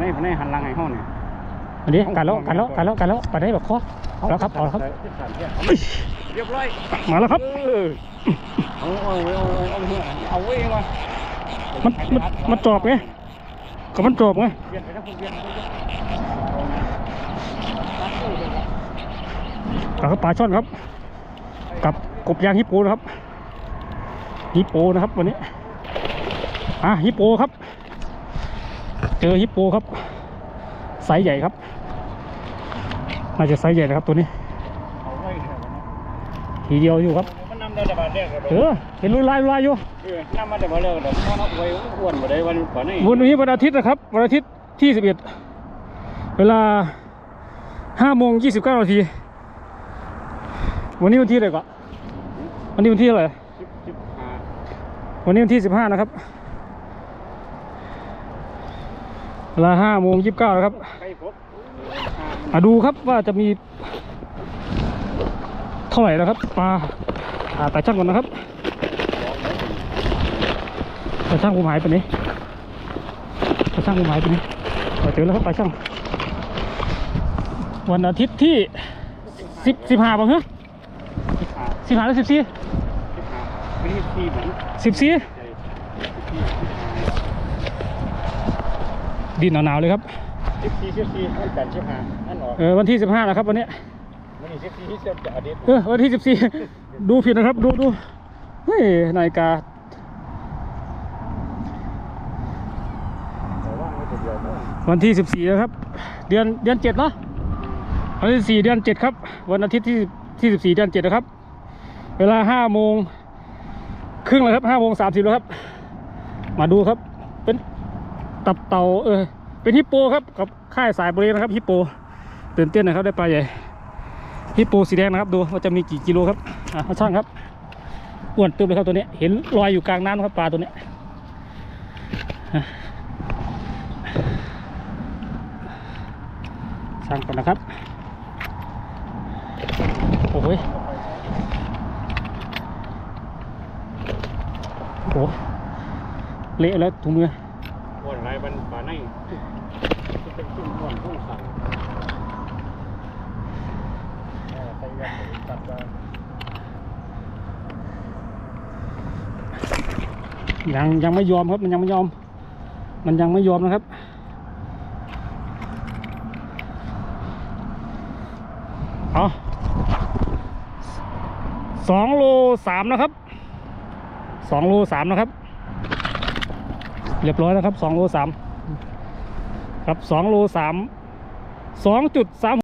ในในหันหลังให้ห้องเนี่ยอันนี้กันแล้วกันแล้วกันแล้วกันแล้วไปได้แบบคอเอาแล้วครับเอาแล้วครับ เรียบร้อยมาแล้วครับเออเอาเอาเอาเอาเอาเอาไว้มามันมันมันจอบไงก็มันจอบไงเวียนไปทั้งคนเวียนไปทั้งคนเอาครับปลาช่อนครับ กับกบยางฮิปโปนะครับฮิปโปนะครับวันนี้อะฮิปโปครับ เจอฮิปโปครับไซส์ใหญ่ครับ น่าจะไซส์ใหญ่นะครับตัวนี้เอาไว้เถอะนะทีเดียวอยู่ครับมันนำได้แต่บาดเดียวกันเออเห็นลุยลายลุยลายอยู่เออนำมาแต่บาดเดียวกันเพราะนักไว้อ้วนบ่ได้วันก่อนนี่วันนี้วันอาทิตย์นะครับวันอาทิตย์ที่สิบเอ็ดเวลาห้าโมงยี่สิบเก้านาทีวันนี้วันที่อะไรก่อนวันนี้วันที่อะไรสิบสิบห้าวันนี้วันที่สิบห้านะครับ เวลาห้าโมงยี่สิบเก้านะครับไปพบมาดูครับว่าจะมี เท่าไหร่นะครับปลาหาตาช่างก่อนนะครับตาช่างผมหายไปไหนตาช่างผมหายไปไหนเราเจอแล้วครับตาช่าง วันอาทิตย์ที่สิบสิบห้าบ้างเหรอสิบห้าสิบห้าหรือสิบสี่สิบห้าไม่ใช่สี่เหมือนสิบสี่ใจ ดินหนาวๆเลยครับสิบสี่สิบสี่อันกันสิบห้าอันออกเออวันที่สิบห้านะครับวันนี้วันนี้สิบสี่ที่จะจะอดีตเออวันที่สิบสี่ดูผิดนะครับ ดูดูเฮ้ยนาฬิกาแต่ว่าไม่ตัวเดียวก็วันที่สิบสี่นะครับ เดือนเดือนเจ็ดเนาะวันที่สี่เดือนเจ็ดครับ วันอาทิตย์ที่ที่สิบสี่เดือนเจ็ดนะครับ เวลาห้าโมงครึ่งเลยครับห้าโมงสามสิบแล้วครับ มาดูครับ เป็น ตับเต่าเออ เป็นฮิปโปครับกับค่ายสายบริเวณนะครับฮิปโปตื่นเต้นนะครับได้ปลาใหญ่ฮิปโปสีแดงนะครับดูว่าจะมีกี่กิโลครับอะมาช่างครับอ้วนตึมเลยครับตัวนี้ เห็นลอยอยู่กลางน้ำครับปลาตัวนี้ช่างก่อนนะครับโอ้ยโอ้เละแล้วถุงมือ วนไรมันป่าในจะเป็นขึ้นอ้วนต้งสั่งใส่ยาตัดยังยังไม่ยอมครับมันยังไม่ยอม มันยังไม่ยอมนะครับเอาสองโลสามนะครับสองโลสามนะครับ เรียบร้อยแล้วครับสองโลสามครับสองโลสามสองจุดสาม